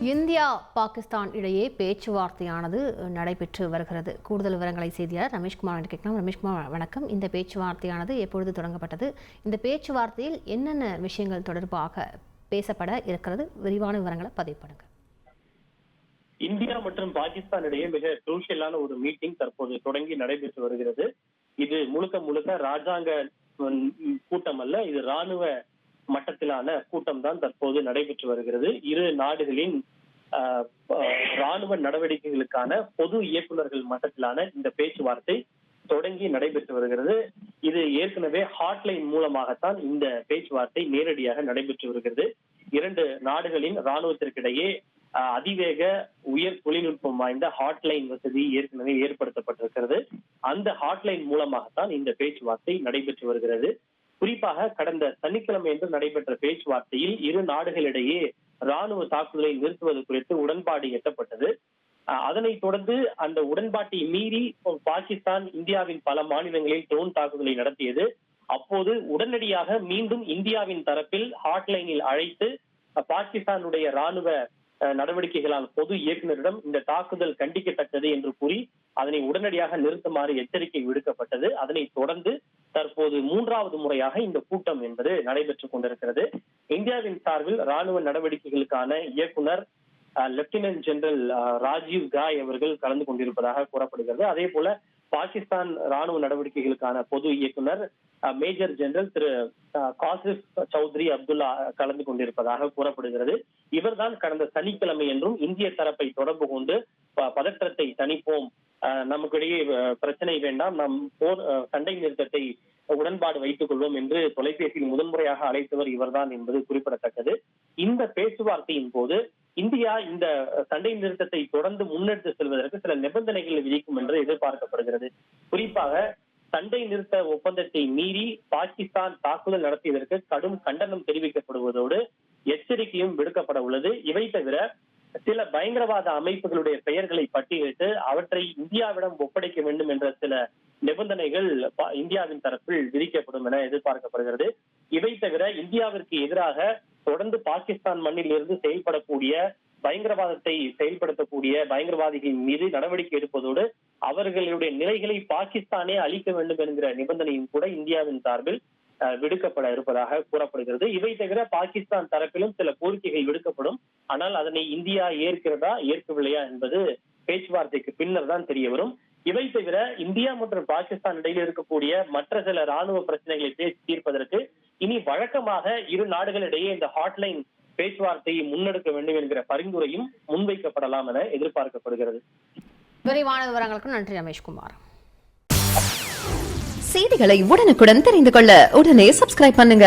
India Pakistan இடையே பேச்சுவார்த்தையானது நடைபெற்று வருகிறது. கூடுதல் விவரங்களை செய்தியாளர் ரமேஷ்குமார் கேட்கலாம். ரமேஷ்குமார் வணக்கம். இந்த பேச்சுவார்த்தையானது எப்பொழுது தொடங்கப்பட்டது? இந்த பேச்சுவார்த்தையில் என்னென்ன விஷயங்கள் தொடர்பாக பேசப்பட இருக்கிறது? விரிவான விவரங்களை பதிவு பண்ணுங்க. இந்தியா மற்றும் பாகிஸ்தான் இடையே மிக குரூஷியலான ஒரு மீட்டிங் தற்போது தொடங்கி நடைபெற்று வருகிறது. இது முழுக்க முழுக்க ராஜாங்க கூட்டம் அல்ல இது ராணுவ மட்டத்திலான கூட்டம் தான் தற்போது நடைபெற்று வருகிறது. இரு நாடுகளின் ராணுவ நடவடிக்கைகளுக்கான பொது இயக்குநர்கள் மட்டத்திலான இந்த பேச்சுவார்த்தை தொடங்கி நடைபெற்று வருகிறது. இது ஏற்கனவே ஹாட்லைன் மூலமாகத்தான் இந்த பேச்சுவார்த்தை நேரடியாக நடைபெற்று வருகிறது. இரண்டு நாடுகளின் ராணுவத்திற்கிடையே ஆஹ், அதிவேக உயர் தொழில்நுட்பம் வாய்ந்த ஹாட்லைன் வசதி ஏற்கனவே ஏற்படுத்தப்பட்டிருக்கிறது. அந்த ஹாட்லைன் மூலமாகத்தான் இந்த பேச்சுவார்த்தை நடைபெற்று வருகிறது. குறிப்பாக கடந்த சனிக்கிழமை என்று நடைபெற்ற பேச்சுவார்த்தையில் இரு நாடுகளிடையே ராணுவ தாக்குதலை நிறுத்துவது குறித்து உடன்பாடு எட்டப்பட்டது. அதனைத் தொடர்ந்து அந்த உடன்பாட்டை மீறி பாகிஸ்தான் இந்தியாவின் பல மாநிலங்களில் ட்ரோன் தாக்குதலை நடத்தியது. அப்போது உடனடியாக மீண்டும் இந்தியாவின் தரப்பில் ஹாட்லைனில் அழைத்து பாகிஸ்தானுடைய ராணுவ நடவடிக்கைகளால் பொது இயக்குநரிடம் இந்த தாக்குதல் கண்டிக்கத்தக்கது என்று கூறி அதனை உடனடியாக நிறுத்துமாறு எச்சரிக்கை விடுக்கப்பட்டது. அதனைத் தொடர்ந்து தற்போது மூன்றாவது முறையாக இந்த கூட்டம் என்பது நடைபெற்றுக் கொண்டிருக்கிறது. இந்தியாவின் சார்பில் ராணுவ நடவடிக்கைகளுக்கான இயக்குனர் லெப்டினன்ட் ஜெனரல் அஹ், ராஜீவ் காய் அவர்கள் கலந்து கொண்டிருப்பதாக கூறப்படுகிறது. அதே போல பாகிஸ்தான் ராணுவ நடவடிக்கைகளுக்கான பொது இயக்குனர் மேஜர் ஜெனரல் திரு காசிப் சௌத்ரி அப்துல்லா கலந்து கொண்டிருப்பதாக கூறப்படுகிறது. இவர்தான் கடந்த சனிக்கிழமை என்றும் இந்திய தரப்பை தொடர்பு கொண்டு ப- பதற்றத்தை தணிப்போம். அஹ், நமக்கிடையே பிரச்சனை வேண்டாம். நம் போர் அஹ், சண்டை நிறுத்தத்தை உடன்பாடு வைத்துக் கொள்வோம் என்று தொலைபேசியில் முதன்முறையாக அழைத்தவர் இவர்தான் என்பது குறிப்பிடத்தக்கது. இந்த பேச்சுவார்த்தையின் போது இந்தியா இந்த சண்டை நிறுத்தத்தை தொடர்ந்து முன்னெடுத்து செல்வதற்கு சில நிபந்தனைகளை விதிக்கும் என்று எதிர்பார்க்கப்படுகிறது. குறிப்பாக சண்டை நிறுத்த ஒப்பந்தத்தை மீறி பாகிஸ்தான் தாக்குதல் நடத்தியதற்கு கடும் கண்டனம் தெரிவிக்கப்படுவதோடு எச்சரிக்கையும் விடுக்கப்பட உள்ளது. இவை தவிர சில பயங்கரவாத அமைப்புகளுடைய பெயர்களை பட்டியலிட்டு அவற்றை இந்தியாவிடம் ஒப்படைக்க வேண்டும் என்ற சில நிபந்தனைகள் இந்தியாவின் தரப்பில் விதிக்கப்படும் என எதிர்பார்க்கப்படுகிறது. இவை தவிர இந்தியாவிற்கு எதிராக தொடர்ந்து பாகிஸ்தான் மண்ணில் இருந்து செயல்படக்கூடிய பயங்கரவாதத்தை செயல்படுத்தக்கூடிய பயங்கரவாதிகளின் மீது நடவடிக்கை எடுப்பதோடு அவர்களுடைய நிலைகளை பாகிஸ்தானே அளிக்க வேண்டும் என்கிற நிபந்தனையும் கூட இந்தியாவின் சார்பில் அஹ், விடுக்கப்பட இருப்பதாக கூறப்படுகிறது. இவை தவிர பாகிஸ்தான் தரப்பிலும் சில கோரிக்கைகள் விடுக்கப்படும். ஆனால் அதனை இந்தியா ஏற்கிறதா ஏற்கவில்லையா என்பது பேச்சுவார்த்தைக்கு பின்னர் தான் தெரிய வரும். இவை தவிர இந்தியா மற்றும் பாகிஸ்தான் இடையில் இருக்கக்கூடிய மற்ற சில ராணுவ பிரச்சனைகளை பேசி தீர்ப்பதற்கு இனி வழக்கமாக இரு நாடுகளிடையே இந்த ஹாட்லைன் பேச்சுவார்த்தையை முன்னெடுக்க வேண்டும் என்கிற பரிந்துரையும் முன்வைக்கப்படலாம் என எதிர்பார்க்கப்படுகிறது. விரிவான விவரங்களுக்கு நன்றி ரமேஷ்குமார். செய்திகளை உடனுக்குடன் தெரிந்து கொள்ள உடனே சப்ஸ்கிரைப் பண்ணுங்க.